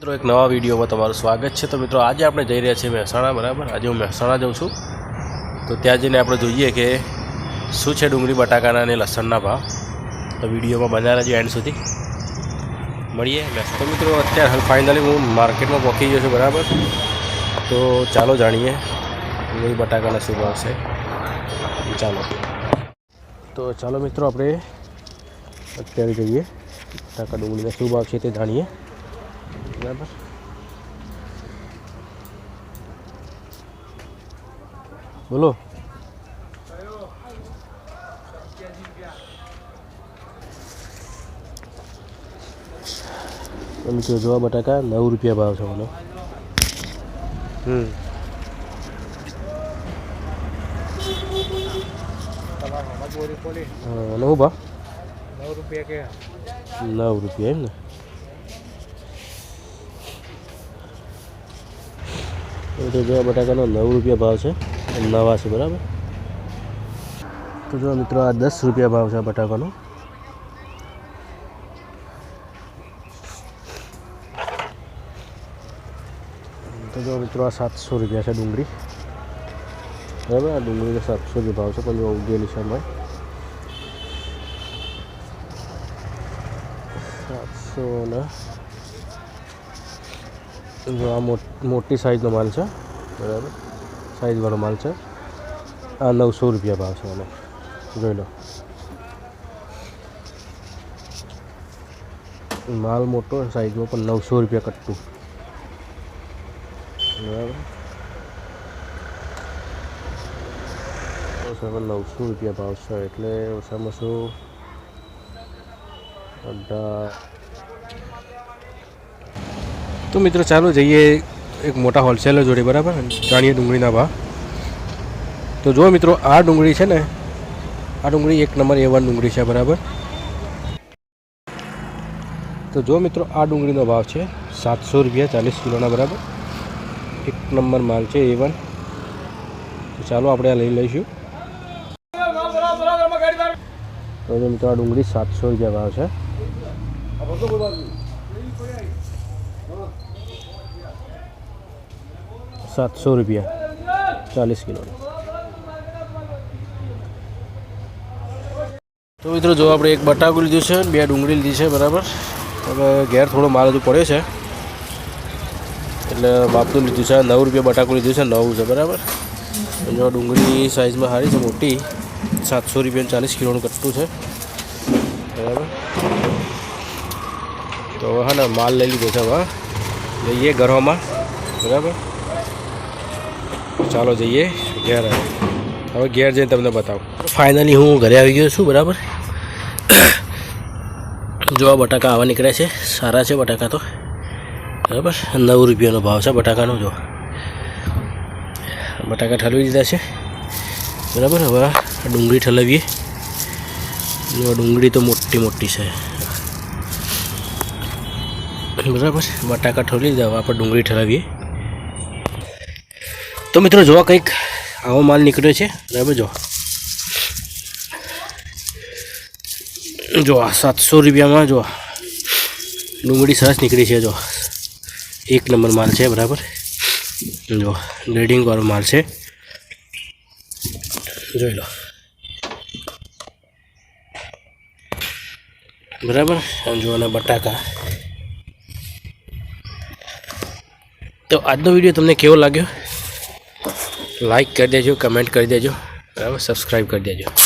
મિત્રો, એક નવા વિડીયોમાં તમારું સ્વાગત છે. તો મિત્રો, આજે આપણે જઈ રહ્યા છીએ મહેસાણા, બરાબર? આજે હું મહેસાણા જાઉં છું. તો ત્યાં જઈને આપણે જોઈએ કે શું છે ડુંગળી, બટાકાના અને લસણના ભાવ. તો વિડીયોમાં બન્યા રહેજો એન્ડ સુધી. મળીએ. તો મિત્રો, અત્યારે હાલ ફાઇનલી હું માર્કેટમાં પહોંચી ગયો છું, બરાબર? તો ચાલો જાણીએ ડુંગળી, બટાકાના શું ભાવ છે. ચાલો. તો ચાલો મિત્રો, આપણે અત્યારે જઈએ. બટાકા ડુંગળીના શું ભાવ છે તે જાણીએ. બરાબર બોલો તો મિત્રો જોવા બટાકા? નવ રૂપિયા ભાવ છે બોલો. હમ. હા, નવ ભાવ? નવ રૂપિયા કે. નવ રૂપિયા એમ ને? તો જો બટાકાનો નવ રૂપિયા ભાવ છે. નવા છે, બરાબર? તો જો મિત્રો, આ દસ રૂપિયા ભાવ છે બટાકાનો. તો જો મિત્રો, આ સાતસો રૂપિયા છે ડુંગળી. બરાબર? આ ડુંગળીનો સાતસો જે ભાવ છે, પણ જો ઉગેલી છે અમારે સાતસો ને જો આ મોટ- સાઈઝનો માલ છે. બરાબર. સાઇઝવાળો માલ છે. આ નવસો રૂપિયા ભાવ છે આનો. જોઈ લો. માલ મોટો સાઇઝનો પણ નવસો રૂપિયા કટ્ટું. બરાબર. ઓછામાં નવસો રૂપિયા ભાવ છે. એટલે ઓછામાં શું અઢાર તો મિત્રો ચાલો જઈએ એક મોટા હોલસેલર જોડે, બરાબર? જાણીએ ડુંગળીના ભાવ. તો જો મિત્રો, આ ડુંગળી છે ને, આ ડુંગળી એક નંબર એ વન ડુંગળી છે, બરાબર? તો જો મિત્રો, આ ડુંગળીનો ભાવ છે સાતસો રૂપિયા ચાલીસ કિલોના, બરાબર? એક નંબર માલ છે એ વન તો ચાલો આપણે આ લઈ લઈશું. તો જો મિત્રો, આ ડુંગળી સાતસો રૂપિયા ભાવ છે. સાતસો રૂપિયા. ચાલીસ કિલો. તો મિત્રો જો આપણે એક બટાકું લીધું છે બે ડુંગળી લીધી છે, બરાબર? હવે ઘેર થોડો માલ હજુ પડ્યો છે. એટલે માપનું લીધું છે, નવ રૂપિયા બટાકું લીધું છે, નવું છે, બરાબર? જો ડુંગળી સાઇઝમાં સારી છે, મોટી, સાતસો રૂપિયા ચાલીસ કિલોનું કટ્ટું છે. બરાબર? તો હા ને માલ લઈ લીધો છે હવે. જઈએ ઘરોમાં. બરાબર? ચાલો જઈએ. ઘેર હવે ઘેર જઈને તમને બતાવું. ફાઇનલી હું ઘરે આવી ગયો છું, બરાબર? જો આ બટાકા આવા નીકળ્યા છે. સારા છે બટાકા તો. બરાબર? નવ રૂપિયાનો ભાવ છે બટાકાનો, જો. બટાકા ઠલવી દીધા છે. બરાબર? હવે ડુંગળી ઠલવીએ. ડુંગળી તો મોટી મોટી છે. બરાબર. બટાકા ઠોલી દીધા હવે આપણે ડુંગળી ઠરાવીએ. તો મિત્રો જોવા કંઈક આવો માલ નીકળ્યો છે. બરાબર જો. જો સાતસો રૂપિયામાં જો ડુંગળી સરસ નીકળી છે જો. એક નંબર માલ છે, બરાબર. જો ગ્રેડિંગવાળો માલ છે. જોઈ લો. બરાબર? જો બટાકા. તો આજનો વીડિયો તમને કેવો લાગ્યો? લાઈક કરી દેજો કમેન્ટ કરી દેજો, બરાબર? સબસ્ક્રાઈબ કરી દેજો.